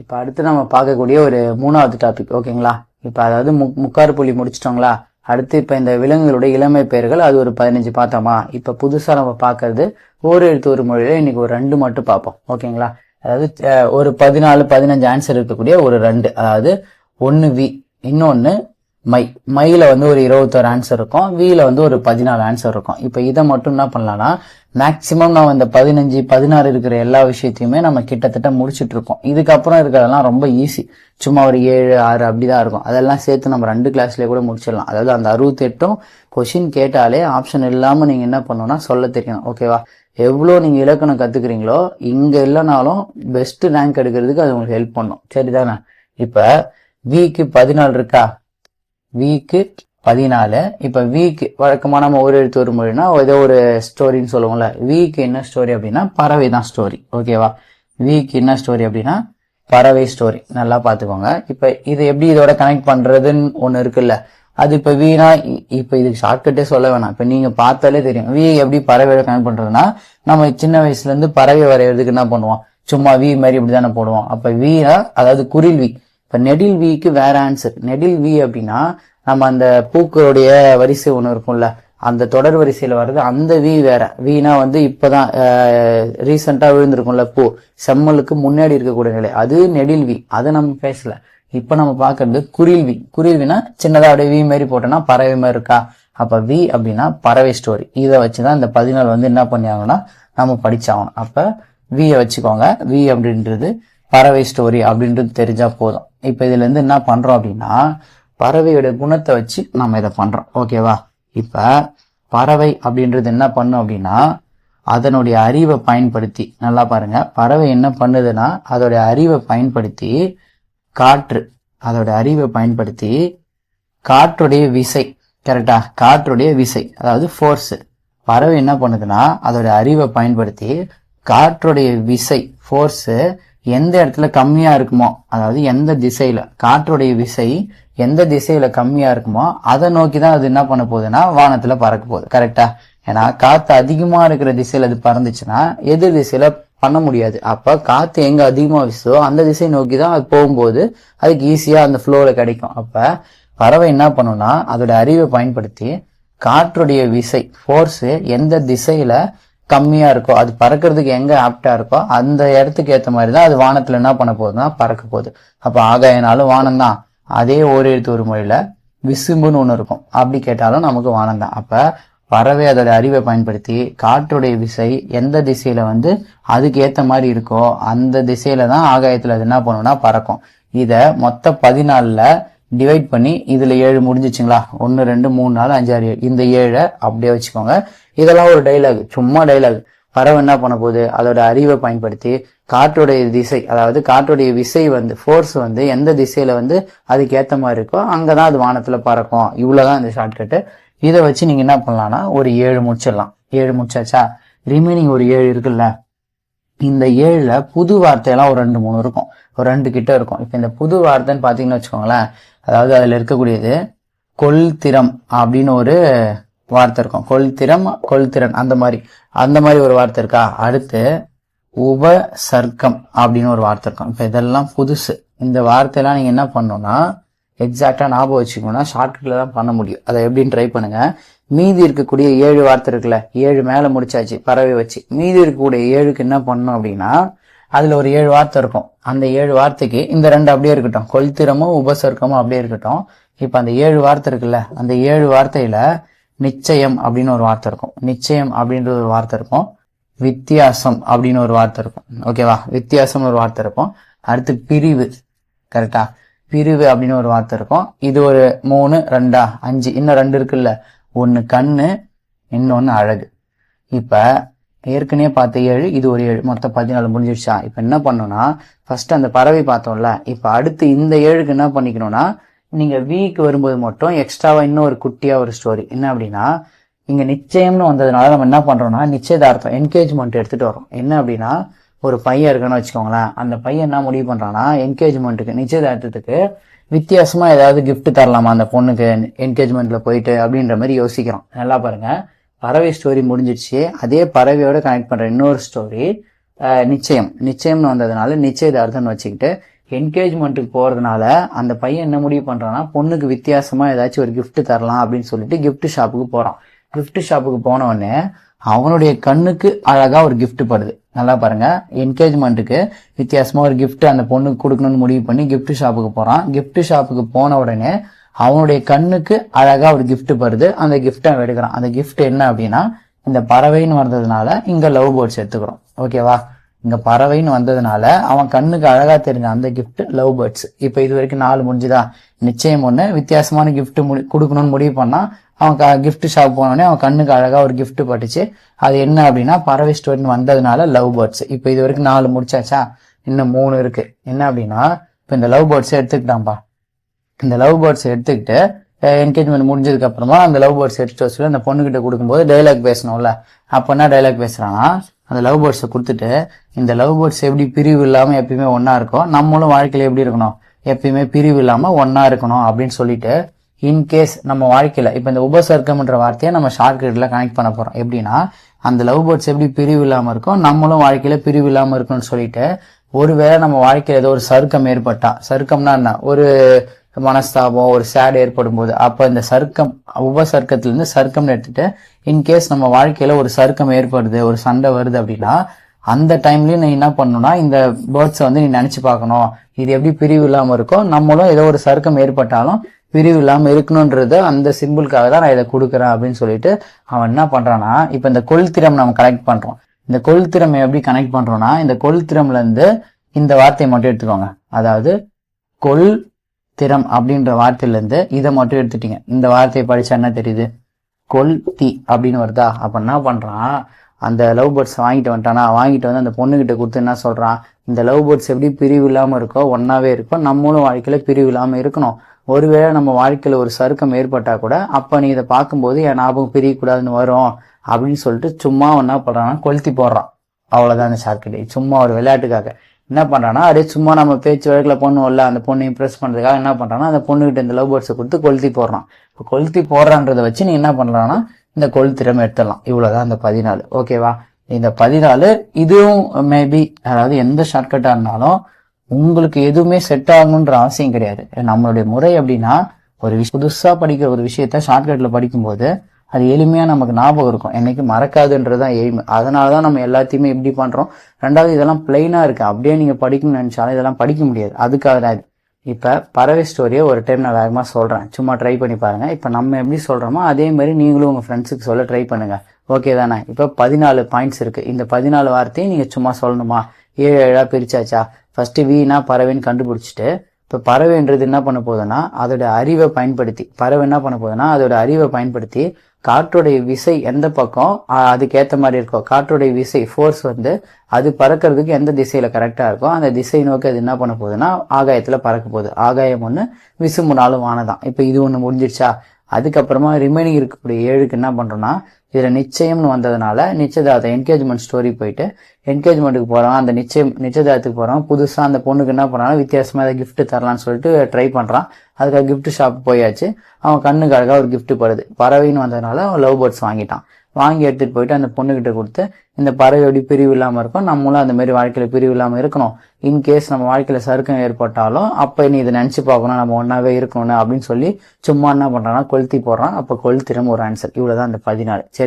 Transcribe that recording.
இப்போ அடுத்து நம்ம பார்க்கக்கூடிய ஒரு மூணாவது டாபிக் ஓகேங்களா இப்போ அதாவது மு முக்காறு புள்ளி முடிச்சிட்டோங்களா? அடுத்து இப்போ இந்த விலங்குகளுடைய இளமை பெயர்கள் அது ஒரு பதினஞ்சு பார்த்தோமா? இப்போ புதுசாக நம்ம பார்க்கறது ஒரு எழுத்து ஒரு மொழியில இன்னைக்கு ஒரு ரெண்டு மட்டும் பார்ப்போம் ஓகேங்களா அதாவது ஒரு பதினாலு பதினஞ்சு ஆன்சர் இருக்கக்கூடிய ஒரு ரெண்டு அதாவது ஒன்று வி இன்னொன்று மை. மையில் வந்து ஒரு இருபத்தோரு ஆன்சர் இருக்கும் வியில் வந்து ஒரு பதினாலு ஆன்சர் இருக்கும். இப்போ இதை மட்டும் என்ன பண்ணலாம்னா மேக்சிமம் நம்ம இந்த பதினஞ்சு பதினாறு இருக்கிற எல்லா விஷயத்தையுமே நம்ம கிட்டத்தட்ட முடிச்சுட்டு இருக்கோம் இதுக்கப்புறம் இருக்கிறதெல்லாம் ரொம்ப ஈஸி சும்மா ஒரு ஏழு ஆறு அப்படிதான் இருக்கும். அதெல்லாம் சேர்த்து நம்ம ரெண்டு கிளாஸ்லேயே கூட முடிச்சிடலாம். அதாவது அந்த அறுபத்தெட்டும் கொஷின் கேட்டாலே ஆப்ஷன் இல்லாமல் நீங்கள் என்ன பண்ணணும்னா சொல்ல தெரியணும். ஓகேவா எவ்வளோ நீங்கள் இலக்கணம் கற்றுக்குறீங்களோ இங்கே இல்லைனாலும் பெஸ்ட்டு ரேங்க் எடுக்கிறதுக்கு அது உங்களுக்கு ஹெல்ப் பண்ணும். சரிதானே? இப்போ விக்கு பதினாலு இருக்கா? வீக்கு பதினாலு. இப்போ வீக்கு வழக்கமாக நம்ம ஒரு எழுத்து ஒரு மொழினா ஏதோ ஒரு ஸ்டோரின்னு சொல்லுவோம்ல. வீக்கு என்ன ஸ்டோரி அப்படின்னா பறவை தான் ஸ்டோரி ஓகேவா வீக்கு என்ன ஸ்டோரி அப்படின்னா பறவை ஸ்டோரி நல்லா பார்த்துக்கோங்க. இப்போ இது எப்படி இதோட கனெக்ட் பண்ணுறதுன்னு ஒன்று இருக்குல்ல. அது இப்போ வீணா இ- இப்போ இதுக்கு ஷார்ட்கட்டே சொல்ல வேணாம். இப்போ நீங்கள் பார்த்தாலே தெரியும். வி எப்படி பறவையோட கனெக்ட் பண்ணுறதுன்னா நம்ம சின்ன வயசுலேருந்து பறவை வரைகிறதுக்கு என்ன பண்ணுவோம்? சும்மா வி மாதிரி இப்படி தானே போடுவோம். அப்போ வீனா அதாவது குரில் வி இப்போ நெடில் விக்கு வேற ஆன்சர் நெடில் வி அப்படின்னா நம்ம அந்த பூக்களுடைய வரிசை ஒன்று இருக்கும்ல அந்த தொடர் வரிசையில் வர்றது அந்த வி வேற. வீணா வந்து இப்போதான் ரீசெண்டாக விழுந்திருக்கும்ல பூ. செம்மலுக்கு முன்னாடி இருக்கக்கூடிய நிலை. அது நெடில் வி. அது நம்ம பேசல. இப்போ நம்ம பார்க்கறது குரில்வி குரில்வினா சின்னதாக அப்படியே வி மாதிரி போட்டோம்னா பறவை மாதிரி இருக்கா? அப்போ வி அப்படின்னா பறவை ஸ்டோரி இதை வச்சு தான் இந்த பதினாலு வந்து என்ன பண்ணியாங்கன்னா நம்ம படிச்சாகணும். அப்போ வியை வச்சுக்கோங்க. வி அப்படின்றது பறவை ஸ்டோரி அப்படின்றது தெரிஞ்சா போதும். இப்போ இதுலேருந்து என்ன பண்ணுறோம் அப்படின்னா பறவையோட குணத்தை வச்சு நம்ம இதை பண்றோம். ஓகேவா இப்ப பறவை அப்படின்றது என்ன பண்ணும் அப்படின்னா அதனுடைய அறிவை பயன்படுத்தி நல்லா பாருங்க. பறவை என்ன பண்ணுதுன்னா அதோடைய அறிவை பயன்படுத்தி காற்று அதோட அறிவை பயன்படுத்தி காற்றுடைய விசை கரெக்டா காற்றுடைய விசை அதாவது ஃபோர்ஸ் பறவை என்ன பண்ணுதுன்னா அதோட அறிவை பயன்படுத்தி காற்றுடைய விசை ஃபோர்ஸு எந்த இடத்துல கம்மியாக இருக்குமோ அதாவது எந்த திசையில் காற்றுடைய விசை எந்த திசையில் கம்மியாக இருக்குமோ அதை நோக்கி தான் அது என்ன பண்ண போகுதுன்னா வானத்தில் பறக்க போகுது. கரெக்டா ஏன்னா காற்று அதிகமாக இருக்கிற திசையில் அது பறந்துச்சுன்னா எதிர் திசையில் பண்ண முடியாது. அப்போ காற்று எங்கே அதிகமாக வீசுதோ அந்த திசை நோக்கி தான் அது போகும்போது அதுக்கு ஈஸியாக அந்த ஃப்ளோவில் கிடைக்கும். அப்போ பறவை என்ன பண்ணும்னா அதோட அறிவை பயன்படுத்தி காற்றுடைய விசை ஃபோர்ஸு எந்த திசையில் கம்மியாக இருக்கோ அது பறக்கிறதுக்கு எங்கே ஆப்டாக இருக்கோ அந்த இடத்துக்கு ஏற்ற மாதிரி தான் அது வானத்தில் என்ன பண்ண போகுதுன்னா பறக்க போகுது. அப்போ ஆகாயனாலும் வானம் தான் அதே ஓர் எழுத்து ஒரு மொழியில் விசும்புன்னு ஒன்று இருக்கும். அப்படி கேட்டாலும் நமக்கு வானம் தான் அப்போ பறவை அதோட அறிவை பயன்படுத்தி காற்றுடைய விசை எந்த திசையில வந்து அதுக்கு ஏற்ற மாதிரி இருக்கோ அந்த திசையில தான் ஆகாயத்தில் அது என்ன பண்ணுன்னா பறக்கும். இதை மொத்த பதினாலில் டிவைட் பண்ணி இதில் ஏழு முடிஞ்சிச்சுங்களா? ஒன்று ரெண்டு மூணு நாலு அஞ்சு ஆறு ஏழு. இந்த ஏழை அப்படியே வச்சுக்கோங்க. இதெல்லாம் ஒரு டைலாக் சும்மா டைலாக் பறவை என்ன பண்ண போகுது? அதோட அறிவை பயன்படுத்தி காற்றுடைய திசை அதாவது காற்றுடைய விசை வந்து ஃபோர்ஸ் வந்து எந்த திசையில வந்து அதுக்கு ஏற்ற மாதிரி இருக்கோ அங்கே தான் அது வானத்தில் பறக்கும். இவ்வளோதான் இந்த ஷார்ட்கட்டு இதை வச்சு நீங்க என்ன பண்ணலாம்னா ஒரு ஏழு முடிச்சிடலாம். ஏழு முடிச்சாச்சா? ரிமைனிங் ஒரு ஏழு இருக்குல்ல? இந்த ஏழுல புது வார்த்தையெல்லாம் ஒரு ரெண்டு மூணு இருக்கும். ஒரு ரெண்டு கிட்ட இருக்கும். இப்போ இந்த புது வார்த்தைன்னு பார்த்தீங்கன்னு வச்சுக்கோங்களேன் அதாவது அதில் இருக்கக்கூடியது கொள்திறம் அப்படின்னு ஒரு வார்த்தை இருக்கும். கொள்திறம் கொள்திறன் அந்த மாதிரி. அந்த மாதிரி ஒரு வார்த்தை இருக்கா? அடுத்து உபசர்க்கம் அப்படின்னு ஒரு வார்த்தை இருக்கும். இப்போ இதெல்லாம் புதுசு. இந்த வார்த்தையெல்லாம் நீங்கள் என்ன பண்ணணும்னா எக்ஸாக்டாக ஞாபகம் வச்சுக்கணும்னா ஷார்ட்கட்டில் தான் பண்ண முடியும். அதை எப்படின்னு ட்ரை பண்ணுங்க. மீதி இருக்கக்கூடிய ஏழு வார்த்தை இருக்குல்ல ஏழு மேலே முடிச்சாச்சு பறவை வச்சு. மீதி இருக்கக்கூடிய ஏழுக்கு என்ன பண்ணணும் அப்படின்னா அதில் ஒரு ஏழு வார்த்தை இருக்கும். அந்த ஏழு வார்த்தைக்கு இந்த ரெண்டு அப்படியே இருக்கட்டும். கொள்திறமும் உபசர்க்கமும் அப்படியே இருக்கட்டும். இப்போ அந்த ஏழு வார்த்தை இருக்குல்ல அந்த ஏழு வார்த்தையில் நிச்சயம் அப்படின்னு ஒரு வார்த்தை இருக்கும். நிச்சயம் அப்படின்ற ஒரு வார்த்தை இருக்கும். வித்தியாசம் அப்படின்னு ஒரு வார்த்தை இருக்கும். ஓகேவா வித்தியாசம் ஒரு வார்த்தை இருக்கும். அடுத்து பிரிவு. கரெக்டா பிரிவு அப்படின்னு ஒரு வார்த்தை இருக்கும். இது ஒரு மூணு ரெண்டா? அஞ்சு? இன்னும் ரெண்டு இருக்குல்ல. ஒன்று கண்ணு இன்னொன்று அழகு. இப்போ ஏற்கனவே பார்த்த ஏழு இது ஒரு ஏழு. மொத்தம் பதினாலு முடிஞ்சிடுச்சா? இப்போ என்ன பண்ணணும்னா ஃபர்ஸ்ட் அந்த பறவை பார்த்தோம்ல இப்போ அடுத்து இந்த ஏழுக்கு என்ன பண்ணிக்கணும்னா நீங்கள் வீக்கு வரும்போது மட்டும் எக்ஸ்ட்ராவாக இன்னும் ஒரு குட்டியாக ஒரு ஸ்டோரி என்ன அப்படின்னா இங்கே நிச்சயம்னு வந்ததுனால நம்ம என்ன பண்ணுறோம்னா நிச்சயதார்த்தம் என்கேஜ்மெண்ட் எடுத்துகிட்டு வரோம் என்ன அப்படின்னா ஒரு பையன் இருக்குன்னு வச்சுக்கோங்களேன். அந்த பையன் என்ன முடிவு பண்ணுறான்னா என்கேஜ்மெண்ட்டுக்கு நிச்சயதார்த்தத்துக்கு வித்தியாசமாக ஏதாவது கிஃப்ட் தரலாமா அந்த பொண்ணுக்கு என்கேஜ்மெண்ட்டில் போயிட்டு அப்படின்ற மாதிரி யோசிக்கிறோம். நல்லா பாருங்கள் பறவை ஸ்டோரி முடிஞ்சிடுச்சு. அதே பறவையோட கனெக்ட் பண்ற இன்னொரு ஸ்டோரி நிச்சயம். நிச்சயம்னு வந்ததுனால நிச்சயதார்த்தம்னு வச்சுக்கிட்டு என்கேஜ்மெண்ட்டுக்கு போகிறதுனால அந்த பையன் என்ன முடிவு பண்ணுறான்னா பொண்ணுக்கு வித்தியாசமாக ஏதாச்சும் ஒரு கிஃப்ட் தரலாம் அப்படின்னு சொல்லிட்டு கிஃப்ட் ஷாப்புக்கு போகிறான் கிஃப்ட் ஷாப்புக்கு போனவுடனே அவனுடைய கண்ணுக்கு அழகாக ஒரு கிஃப்ட் படுது. நல்லா பாருங்க. என்கேஜ்மெண்ட்டுக்கு வித்தியாசமாக ஒரு கிஃப்ட் அந்த பொண்ணுக்கு கொடுக்கணும்னு முடிவு பண்ணி கிஃப்ட் ஷாப்புக்கு போகிறான் கிஃப்ட் ஷாப்புக்கு போன உடனே அவனுடைய கண்ணுக்கு அழகா ஒரு கிஃப்ட் படுது அந்த gift அவன் எடுக்கிறான். அந்த கிஃப்ட் என்ன அப்படின்னா இந்த பறவைன்னு வந்ததுனால இங்க லவ் பேர்ட்ஸ் எடுத்துக்கிறோம். ஓகேவா இங்க பறவைன்னு வந்ததுனால அவன் கண்ணுக்கு அழகா தெரிஞ்ச அந்த கிஃப்ட் லவ் பேர்ட்ஸ் இப்போ இது வரைக்கும் நாலு முடிஞ்சுதா? நிச்சயம் ஒண்ணு. வித்தியாசமான கிஃப்ட் முடி கொடுக்கணும்னு முடிவு பண்ணா அவன் கிஃப்ட் ஷாப் போனோடனே அவன் கண்ணுக்கு அழகா ஒரு கிஃப்ட் பட்டுச்சு. அது என்ன அப்படின்னா பறவை ஸ்டோரின்னு வந்ததுனால லவ் பேர்ட்ஸ் இப்போ இது வரைக்கும் நாலு முடிச்சாச்சா? இன்னும் மூணு இருக்கு. என்ன அப்படின்னா இப்போ இந்த லவ் பேர்ட்ஸ் எடுத்துக்கிட்டான்பா? இந்த லவ் பேர்ட்ஸ் எடுத்துக்கிட்டு என்கேஜ்மெண்ட் முடிஞ்சதுக்கு அப்புறமா அந்த லவ் பேர்ட்ஸ் எடுத்துட்டு வச்சு அந்த பொண்ணுகிட்ட கொடுக்கும்போது டைலாக் பேசணும்ல. அப்போ என்ன டைலாக் பேசுகிறான்னா அந்த லவ் பேர்ட்ஸை கொடுத்துட்டு இந்த லவ் பேர்ட்ஸ் எப்படி பிரிவு இல்லாமல் எப்பயுமே ஒன்றா இருக்கும் நம்மளும் வாழ்க்கையில் எப்படி இருக்கணும் எப்பயுமே பிரிவு இல்லாமல் ஒன்றா இருக்கணும் அப்படின்னு சொல்லிட்டு இன்கேஸ் நம்ம வாழ்க்கையில் இப்போ இந்த உபசர்க்கம்ன்ற வார்த்தையை நம்ம ஷார்க்கெட்டில் கனெக்ட் பண்ண போகிறோம் எப்படின்னா அந்த லவ் பேர்ட்ஸ் எப்படி பிரிவு இல்லாமல் இருக்கும் நம்மளும் வாழ்க்கையில் பிரிவு இல்லாமல் இருக்கணும்னு சொல்லிட்டு ஒருவேளை நம்ம வாழ்க்கையில் ஏதோ ஒரு சருக்கம் ஏற்பட்டா சருக்கம்னா என்ன? ஒரு மனஸ்தாபம் ஒரு சேடு ஏற்படும் போது அப்போ இந்த சர்க்கம் உபசர்க்கத்துல இருந்து சர்க்கம்னு எடுத்துட்டு இன்கேஸ் நம்ம வாழ்க்கையில் ஒரு சர்க்கம் ஏற்படுது ஒரு சண்டை வருது அப்படின்னா அந்த டைம்லயும் நீ என்ன பண்ணணும்னா இந்த பேர்ட்ஸை வந்து நீ நினச்சி பார்க்கணும். இது எப்படி பிரிவு இல்லாமல் இருக்கோ நம்மளும் ஏதோ ஒரு சர்க்கம் ஏற்பட்டாலும் பிரிவு இல்லாமல் இருக்கணுன்றது அந்த சிம்பிளுக்காக தான் நான் இதை கொடுக்குறேன் அப்படின்னு சொல்லிட்டு அவன் என்ன பண்ணுறான்னா இப்போ இந்த கொள்திறம் நம்ம கனெக்ட் பண்ணுறோம் இந்த கொள்திறமை எப்படி கனெக்ட் பண்ணுறோன்னா இந்த கொள்திறம்லேருந்து இந்த வார்த்தையை மட்டும் எடுத்துக்கோங்க. அதாவது கொள் திறம் அப்படின்ற வார்த்தையிலேருந்து இதை மட்டும் எடுத்துட்டீங்க. இந்த வார்த்தையை படிச்சா என்ன தெரியுது? கொல் தி அப்படின்னு வருதா? அப்ப என்ன பண்றான்? அந்த லவ் பேர்ட்ஸ் வாங்கிட்டு வந்துட்டானா? வாங்கிட்டு வந்து அந்த பொண்ணுகிட்ட கொடுத்து என்ன சொல்றான்? இந்த லவ் பேர்ட்ஸ் எப்படி பிரிவு இல்லாம இருக்கோ ஒன்னாவே இருக்கோ நம்மளும் வாழ்க்கையில பிரிவு இல்லாம இருக்கணும். ஒருவேளை நம்ம வாழ்க்கையில ஒரு சருக்கம் ஏற்பட்டா கூட அப்ப நீ இதை பார்க்கும்போது என் ஞாபகம் பிரியக்கூடாதுன்னு வரும் அப்படின்னு சொல்லிட்டு சும்மா என்ன பண்ணுறான்னா கொளுத்தி போடுறான். அவ்வளவுதான் அந்த ஷார்க்கெட்டை சும்மா ஒரு விளையாட்டுக்காக. என்ன பண்ணுறான்னா அப்படியே சும்மா நம்ம பேச்சு வழக்கில் பண்ணுவோம்ல அந்த பொண்ணு இம்ப்ரெஸ் பண்ணுறதுக்காக என்ன பண்ணுறான்னா அந்த பொண்ணுகிட்ட இந்த லவ் பேர்ட்ஸை கொடுத்து கொளுத்தி போடுறான். இப்போ கொளுத்தி போடுறான்றதை வச்சு நீ என்ன பண்ணுறான்னா இந்த கொளுத்திரம் எடுத்துடலாம். இவ்வளோதான் அந்த பதினாலு. ஓகேவா இந்த பதினாலு இதுவும் மேபி அதாவது எந்த ஷார்ட்கட்டாக இருந்தாலும் உங்களுக்கு எதுவுமே செட் ஆகணுன்ற அவசியம் கிடையாது. நம்மளுடைய முறை அப்படின்னா ஒரு விஷயம் புதுசாக படிக்கிற ஒரு விஷயத்த ஷார்ட்கட்டில் படிக்கும்போது அது எளிமையாக நமக்கு ஞாபகம் இருக்கும். என்னைக்கு மறக்காதுன்றதுதான் எய்ம். அதனால தான் நம்ம எல்லாத்தையுமே இப்படி பண்ணுறோம் ரெண்டாவது இதெல்லாம் பிளெயினாக இருக்குது அப்படியே நீங்கள் படிக்கணும்னு நினச்சாலும் இதெல்லாம் படிக்க முடியாது. அதுக்காக தான் இது. இப்போ பறவை ஸ்டோரியை ஒரு டைம் நான் வேகமாக சொல்கிறேன் சும்மா ட்ரை பண்ணி பாருங்கள் இப்போ நம்ம எப்படி சொல்கிறோமோ அதே மாதிரி நீங்களும் உங்கள் ஃப்ரெண்ட்ஸுக்கு சொல்ல ட்ரை பண்ணுங்கள் ஓகே தானே? இப்போ பதினாலு பாயிண்ட்ஸ் இருக்குது இந்த பதினாலு வார்த்தையும் நீங்கள் சும்மா சொல்லணுமா? ஏழு ஏழாக பிரிச்சாச்சா? ஃபஸ்ட்டு வீணா பறவைன்னு கண்டுபிடிச்சிட்டு இப்போ பறவைன்றது என்ன பண்ண போகுதுன்னா அதோட அறிவை பயன்படுத்தி பறவை என்ன பண்ண போகுதுன்னா அதோட அறிவை பயன்படுத்தி காற்றுடைய விசை எந்த பக்கம் அதுக்கேற்ற மாதிரி இருக்கோ காற்றுடைய விசை ஃபோர்ஸ் வந்து அது பறக்கிறதுக்கு எந்த திசையில் கரெக்டாக இருக்கோ அந்த திசை நோக்கி அது என்ன பண்ண போகுதுன்னா ஆகாயத்தில் பறக்க போகுது. ஆகாயம் ஒன்று விசும்பு நாளும் வானதான் இப்போ இது ஒன்று முடிஞ்சிடுச்சா? அதுக்கப்புறமா ரிமைனிங் இருக்கக்கூடிய ஏழுக்கு என்ன பண்ணுறோன்னா இதில் நிச்சயம்னு வந்ததுனால நிச்சயதார்த்தம் என்கேஜ்மெண்ட் ஸ்டோரி போயிட்டு என்கேஜ்மெண்ட்டுக்கு போகிறான் அந்த நிச்சயம் நிச்சயதார்த்துக்கு போகிறோம் புதுசாக அந்த பொண்ணுக்கு என்ன பண்ணாலும் வித்தியாசமாக ஏதாவது கிஃப்ட்டு தரலாம்னு சொல்லிட்டு ட்ரை பண்ணுறான் அதுக்காக கிஃப்ட் ஷாப் போயாச்சு. அவன் கண்ணுக்கு அழகா ஒரு கிஃப்ட்டு படுது. பறவைன்னு வந்ததுனால அவன் லவ் பேர்ட்ஸ் வாங்கிட்டான். வாங்கி எடுத்துகிட்டு போயிட்டு அந்த பொண்ணுக்கிட்ட கொடுத்து இந்த பறவை பிரிவு இல்லாமல் இருக்கும்? நம்மளும் அந்த மாதிரி பிரிவு இல்லாமல் இருக்கணும். இன்கேஸ் நம்ம வாழ்க்கையில் சறுக்கம் ஏற்பட்டாலும் அப்போ நீ இதை நினச்சி பார்க்கணும். நம்ம ஒன்றாவே இருக்கணும் அப்படின்னு சொல்லி சும்மா என்ன பண்ணுறான்னா கொளுத்தி போடுறான். அப்போ கொளுத்திரம் ஒரு ஆன்சர் இவ்வளோதான் அந்த பதினாலு. சரி.